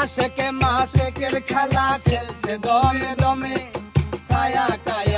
আশেকে মাসেকের খেলা খেলছে দমে দমে ছায়া কায়া।